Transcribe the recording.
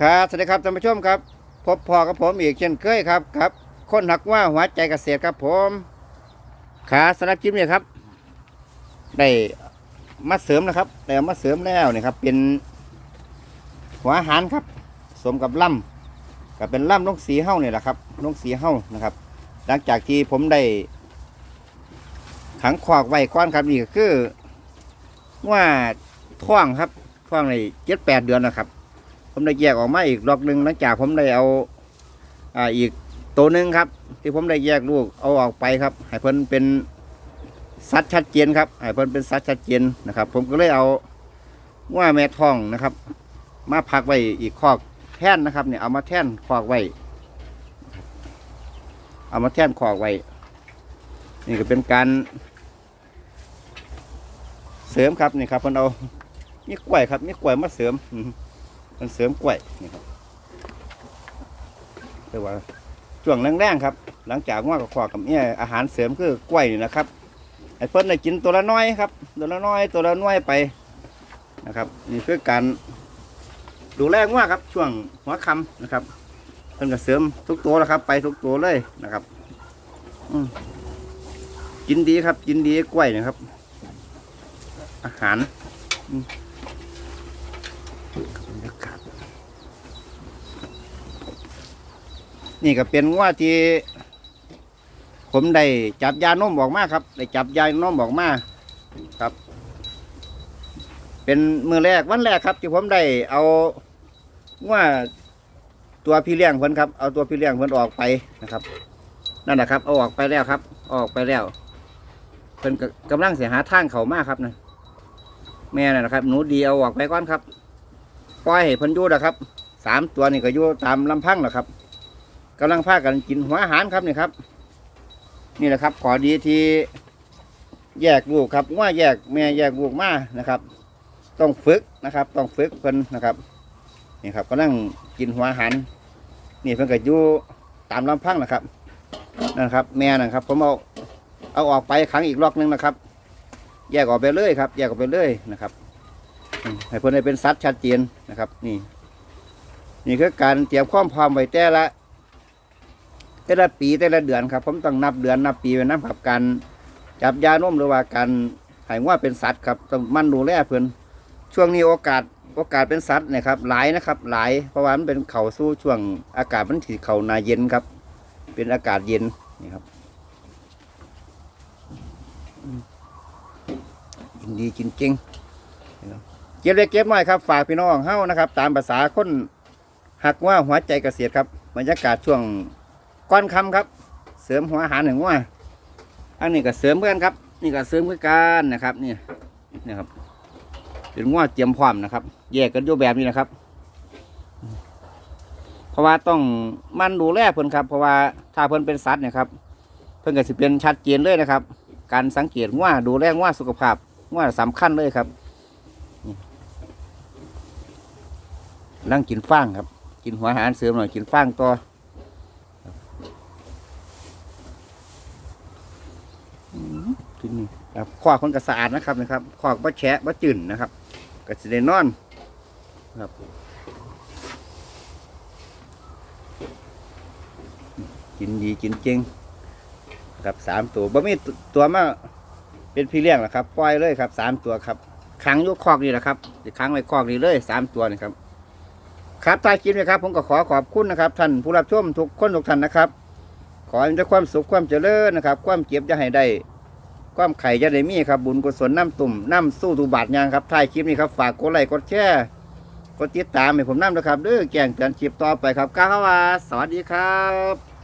ครับสวัสดีครับท่านผู้ชมครับ พบพอกับผมอีกเช่นเคยครับครับคนหักว่าหัวใจเกษตรครับผมขาสนับจิ้มเนี่ยครับ ได้มาเสริมนะครับได้มาเสริมแล้วนี่ครับ เป็นหัวหารครับ สมกับล่ำกับเป็นล่ำนกสีเฮ้าเนี่ยแหละครับนกสีเฮ้านะครับ หลังจากที่ผมได้ขังขวากไว้ก้อนครับนี่ก็คือว่าท่วงครับท่วงในเจ็ดแปดเดือนนะครับ ผมได้แยกออกมาอีกรอบหนึ่งหลังจากผมได้เอาอ่าอีกตัวหนึ่งครับ ที่ผมได้แยกลูกเอาออกไปครับให้เพิ่นเป็นสัตว์ชัดเจนครับให้เพิ่นเป็นสัตว์ชัดเจนนะครับ ผมก็เลยเอาว่าแม่ทองนะครับ มาพักไว้อีกคอกแท่นนะครับเนี่ยเอามาแท่นคอกไว้เอามาแท่นคอกไว้นี่ก็เป็นการ เสริมครับนี่ครับเพิ่นเอามีกล้วยครับมีกล้วยมาเสริมอื มันเสริมกล้วยนี่ครับเรียกว่าช่วงแรงๆครับ หลังจากว่ากับขวากับเนี่ยอาหารเสริมคือกล้วยนี่นะครับไอ้เพิ่นได้กินตัวละน้อยครับ ตัวละน้อยตัวละน้อยไปนะครับ นี่คือการดูแลว่าครับ ช่วงหัวค่ำนะครับเพิ่นก็เสริมทุกตัวแล้วครับ ไปทุกตัวเลยนะครับอืกินดีครับ กินดีกล้วยนะครับ อาหาร บรรยากาศ นี่ก็เป็นว่าที่ ผมได้จับยานมออกมาครับ ได้จับยานมออกมาครับ เป็นมือแรกวันแรกครับ ที่ผมได้เอาว่าตัวพี่เลี้ยงเพิ่นครับ เอาตัวพี่เลี้ยงเพิ่นออกไปนะครับ นั่นแหละครับ เอาออกไปแล้วครับ ออกไปแล้วเพิ่นกำลังเสียหาทางเขามากครับนะแม่น่ะนะครับ หนูดีเอาออกไปก่อนครับปล่อยให้เพิ่นอยู่นะครับสามตัวนี่ก็อยู่ตามลำพังแหละครับ กำลังพากันกินหัวอาหารครับนี่ครับ นี่แหละครับขอดีที่แยกลูกครับว่าแยกแม่แยกลูกมานะครับ ต้องฝึกนะครับ ต้องฝึกเพิ่นนะครับนี่ครับกำลังกินหัวอาหารนี่เพิ่นก็อยู่ตามลำพังนะครับนั่นครับ แม่นะครับ ผมเอาเอาออกไปครั้งอีกรอบนึงนะครับ แยกออกไปเลยครับ แยกออกไปเลยนะครับให้เพิ่นได้เป็นสัตว์ชัดเจนนะครับ นี่ นี่คือการเตรียมความพร้อมไว้แต่ละ แต่ละปีแต่ละเดือนครับ ผมต้องนับเดือนนับปีไว้นะครับการจับยานมหรือว่าการให้ว่าเป็นสัตว์ครับต้องมันดูแลเพิ่อนช่วงนี้โอกาสโอกาสเป็นสัตว์นะครับหลายนะครับหลายเพราะว่ามันเป็นเข่าสู้ช่วงอากาศมันถี่เข่านาเย็นครับ เป็นอากาศเย็นนี่ครับอืมกินดีกินเก่งเก็บเล็กเก็บน้อยครับ ฝากพี่น้องเฮ้านะครับ ตามภาษาคนหักว่าหัวใจเกษตรครับบรรยากาศช่วง ก้อนคำครับ เสริมหัวอาหารหนึ่งว่าอันนี้ก็เสริมเพื่อนครับ นี่ก็เสริมเพื่อกันนะครับ นี่นี่ครับเป็นว่าเตรียมพร้อมนะครับ แยกกันอยู่แบบนี้นะครับ เพราะว่าต้องมันดูแลเพิ่นครับ เพราะว่าถ้าเพิ่นเป็นสัตว์นี่ยครับ เพิ่นก็สิเป็นชัดเจนเลยนะครับ การสังเกตว่าดูแลว่าสุขภาพว่าสำคัญเลยครับนั่งกินฟางครับ กินหัวอาหารเสริมหน่อยกินฟางต่อครับอื มกินนี่ครับขวากคนก็สะอาดนะครับนะครับขวากบ่แฉะบ่จืนนะครับก็สิได้นอนครับกินดีกินเจริงครับสามตัวบ่มีตัวมาเป็นพี่เลี้ยงหรอครับปล่อยเลยครับสามตัวครับขังอยกคอกนี่แหละครับจะขังไว้คอกนี่เลยสามตัวนี่ครับ ครับท้ายคลิปนะครับผมก็ขอขอบคุณนะครับ ท่านผู้รับชมทุกคนทุกท่านนะครับ ขอให้มีแต่ความสุขความเจริญนะครับ ความเก็บจะให้ได้ ความไข่จะได้มีครับ บุญกุศลน้ำตุ่มน้ำสู้ตูบาทยางครับท้ายคลิปนี้ครับฝากกดไลค์กดแชร์กดติดตามให้ผมน้ำนะครับเด้อแกงเตือนคลิปต่อไปครับก้าวว่าสวัสดีครับ